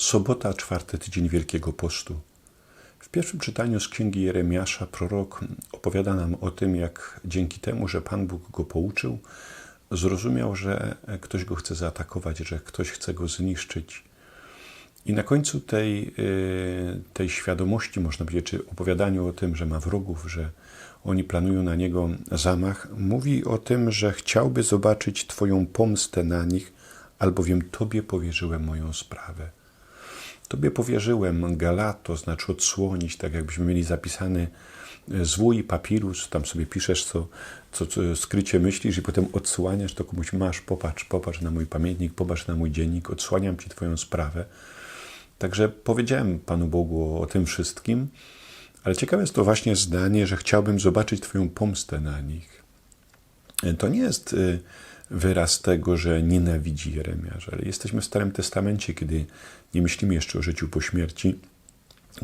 Sobota, czwarty tydzień Wielkiego Postu. W pierwszym czytaniu z Księgi Jeremiasza prorok opowiada nam o tym, jak dzięki temu, że Pan Bóg go pouczył, zrozumiał, że ktoś go chce zaatakować, że ktoś chce go zniszczyć. I na końcu tej, y, tej świadomości, można powiedzieć, czy opowiadaniu o tym, że ma wrogów, że oni planują na niego zamach, mówi o tym, że chciałby zobaczyć Twoją pomstę na nich, albowiem Tobie powierzyłem moją sprawę. Tobie powierzyłem galato, znaczy odsłonić, tak jakbyśmy mieli zapisany e, zwój, papirus, tam sobie piszesz, co, co, co skrycie myślisz i potem odsłaniasz to komuś, masz, popatrz, popatrz na mój pamiętnik, popatrz na mój dziennik, odsłaniam Ci Twoją sprawę. Także powiedziałem Panu Bogu o, tym wszystkim, ale ciekawe jest to właśnie zdanie, że chciałbym zobaczyć Twoją pomstę na nich. E, to nie jest e, wyraz tego, że nienawidzi Jeremiasz, ale jesteśmy w Starym Testamencie, kiedy nie myślimy jeszcze o życiu po śmierci,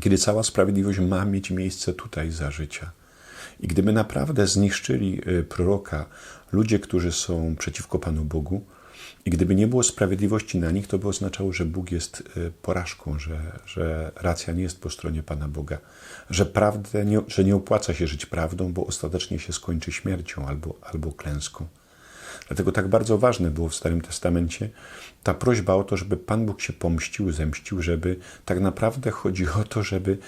kiedy cała sprawiedliwość ma mieć miejsce tutaj za życia. I gdyby naprawdę zniszczyli e, proroka ludzie, którzy są przeciwko Panu Bogu, i gdyby nie było sprawiedliwości na nich, to by oznaczało, że Bóg jest e, porażką, że, że racja nie jest po stronie Pana Boga, że, prawdę nie, że nie opłaca się żyć prawdą, bo ostatecznie się skończy śmiercią albo, albo klęską. Dlatego tak bardzo ważne było w Starym Testamencie ta prośba o to, żeby Pan Bóg się pomścił, zemścił, żeby tak naprawdę chodzi o to, żeby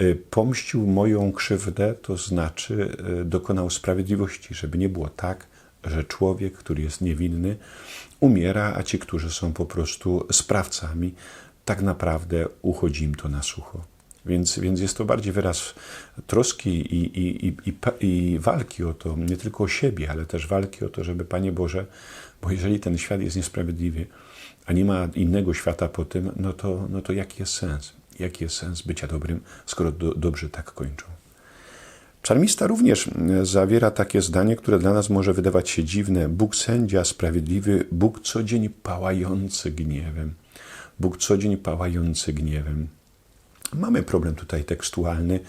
y, pomścił moją krzywdę, to znaczy y, dokonał sprawiedliwości, żeby nie było tak, że człowiek, który jest niewinny, umiera, a ci, którzy są po prostu sprawcami, tak naprawdę uchodzi im to na sucho. Więc, więc jest to bardziej wyraz troski i, i, i, i, walki o to, nie tylko o siebie, ale też walki o to, żeby Panie Boże, bo jeżeli ten świat jest niesprawiedliwy, a nie ma innego świata po tym, no to, no to jaki jest sens? Jaki jest sens bycia dobrym, skoro do, dobrze tak kończą? Psalmista również zawiera takie zdanie, które dla nas może wydawać się dziwne. Bóg sędzia, sprawiedliwy, Bóg co dzień pałający gniewem. Bóg co dzień pałający gniewem. Mamy problem tutaj tekstualny,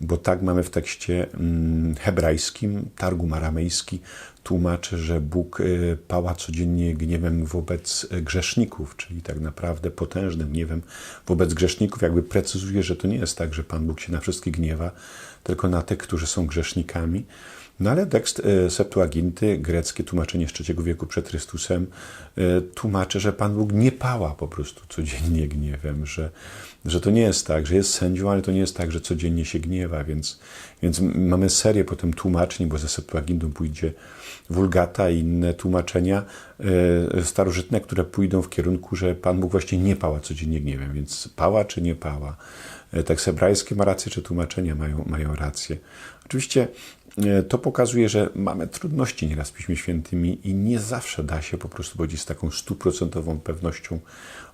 bo tak mamy w tekście mm, hebrajskim, Targum aramejski tłumaczy, że Bóg y, pała codziennie gniewem wobec grzeszników, czyli tak naprawdę potężnym gniewem wobec grzeszników, jakby precyzuje, że to nie jest tak, że Pan Bóg się na wszystkich gniewa, tylko na tych, którzy są grzesznikami. No ale tekst e, Septuaginty, greckie tłumaczenie z III wieku przed Chrystusem, e, tłumaczy, że Pan Bóg nie pała po prostu codziennie gniewem, że, że to nie jest tak, że jest sędzią, ale to nie jest tak, że codziennie się gniewa, więc, więc mamy serię potem tłumaczeń, bo ze Septuagintą pójdzie Wulgata i inne tłumaczenia e, starożytne, które pójdą w kierunku, że Pan Bóg właśnie nie pała codziennie gniewem, więc pała czy nie pała. Tekst hebrajski ma rację, czy tłumaczenia mają, mają rację. Oczywiście to pokazuje, że mamy trudności nieraz w Piśmie Świętym i nie zawsze da się po prostu powiedzieć z taką stuprocentową pewnością,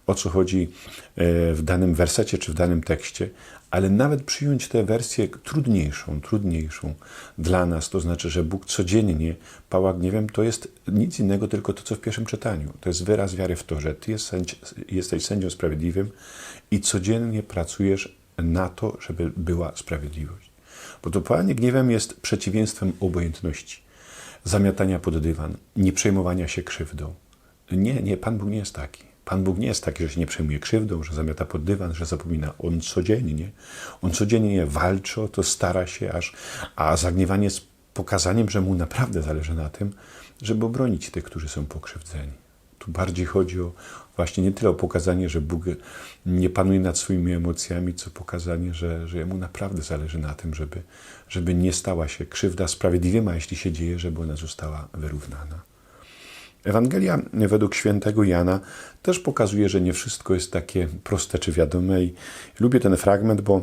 o co chodzi e, w danym wersecie czy w danym tekście, ale nawet przyjąć tę wersję trudniejszą, trudniejszą dla nas, to znaczy, że Bóg codziennie pała gniewem, to jest nic innego, tylko to, co w pierwszym czytaniu. To jest wyraz wiary w to, że Ty jesteś sędzią sprawiedliwym i codziennie pracujesz na to, żeby była sprawiedliwość. Bo to pałanie gniewem jest przeciwieństwem obojętności, zamiatania pod dywan, nie przejmowania się krzywdą. Nie, nie, Pan Bóg nie jest taki. Pan Bóg nie jest taki, że się nie przejmuje krzywdą, że zamiata pod dywan, że zapomina. On codziennie, on codziennie walczy o to, stara się aż, a zagniewanie jest pokazaniem, że mu naprawdę zależy na tym, żeby obronić tych, którzy są pokrzywdzeni. Tu bardziej chodzi o właśnie nie tyle o pokazanie, że Bóg nie panuje nad swoimi emocjami, co pokazanie, że, że Jemu naprawdę zależy na tym, żeby, żeby nie stała się krzywda sprawiedliwa, jeśli się dzieje, żeby ona została wyrównana. Ewangelia według świętego Jana też pokazuje, że nie wszystko jest takie proste czy wiadome i lubię ten fragment, bo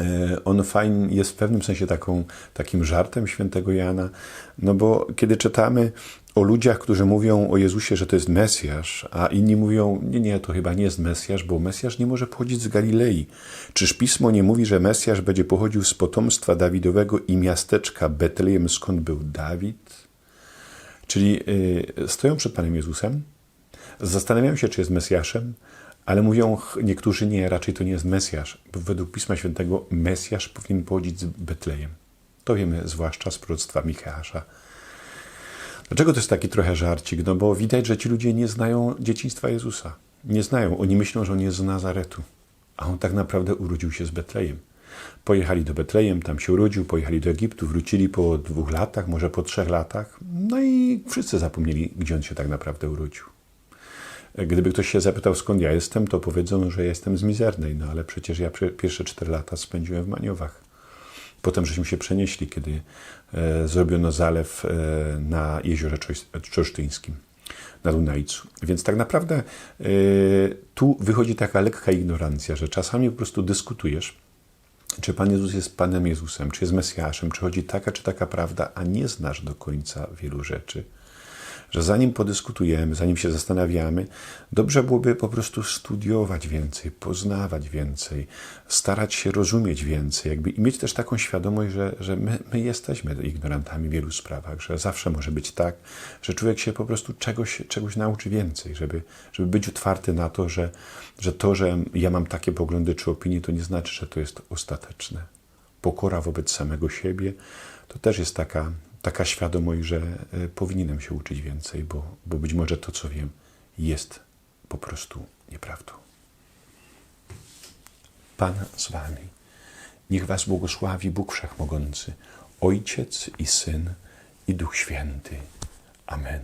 e, on fajnie jest w pewnym sensie taką, takim żartem świętego Jana, no bo kiedy czytamy o ludziach, którzy mówią o Jezusie, że to jest Mesjasz, a inni mówią, nie, nie, to chyba nie jest Mesjasz, bo Mesjasz nie może pochodzić z Galilei. Czyż Pismo nie mówi, że Mesjasz będzie pochodził z potomstwa Dawidowego i miasteczka Betlejem, skąd był Dawid? Czyli yy, stoją przed Panem Jezusem, zastanawiają się, czy jest Mesjaszem, ale mówią niektórzy nie, raczej to nie jest Mesjasz, bo według Pisma Świętego Mesjasz powinien pochodzić z Betlejem. To wiemy zwłaszcza z proroctwa Micheasza. Dlaczego to jest taki trochę żarcik? No bo widać, że ci ludzie nie znają dzieciństwa Jezusa. nie znają. Oni myślą, że on jest z Nazaretu, a on tak naprawdę urodził się z Betlejem. Pojechali do Betlejem, tam się urodził, pojechali do Egiptu, wrócili po dwóch latach, może po trzech latach, no i wszyscy zapomnieli, gdzie on się tak naprawdę urodził. Gdyby ktoś się zapytał, skąd ja jestem, to powiedzą, że jestem z Mizernej, no ale przecież ja pierwsze cztery lata spędziłem w Maniowach. Potem żeśmy się przenieśli, kiedy e, zrobiono zalew e, na jeziorze Czorsztyńskim, na Dunajcu. Więc tak naprawdę e, tu wychodzi taka lekka ignorancja, że czasami po prostu dyskutujesz, czy Pan Jezus jest Panem Jezusem, czy jest Mesjaszem, czy chodzi taka, czy taka prawda, a nie znasz do końca wielu rzeczy. Że zanim podyskutujemy, zanim się zastanawiamy, dobrze byłoby po prostu studiować więcej, poznawać więcej, starać się rozumieć więcej, jakby i mieć też taką świadomość, że, że my, my jesteśmy ignorantami w wielu sprawach, że zawsze może być tak, że człowiek się po prostu czegoś, czegoś nauczy więcej, żeby, żeby być otwarty na to, że, że to, że ja mam takie poglądy czy opinie, to nie znaczy, że to jest ostateczne. Pokora wobec samego siebie to też jest taka, taka świadomość, że e, powinienem się uczyć więcej, bo, bo być może to, co wiem, jest po prostu nieprawdą. Pan z Wami. Niech Was błogosławi Bóg Wszechmogący, Ojciec i Syn i Duch Święty. Amen.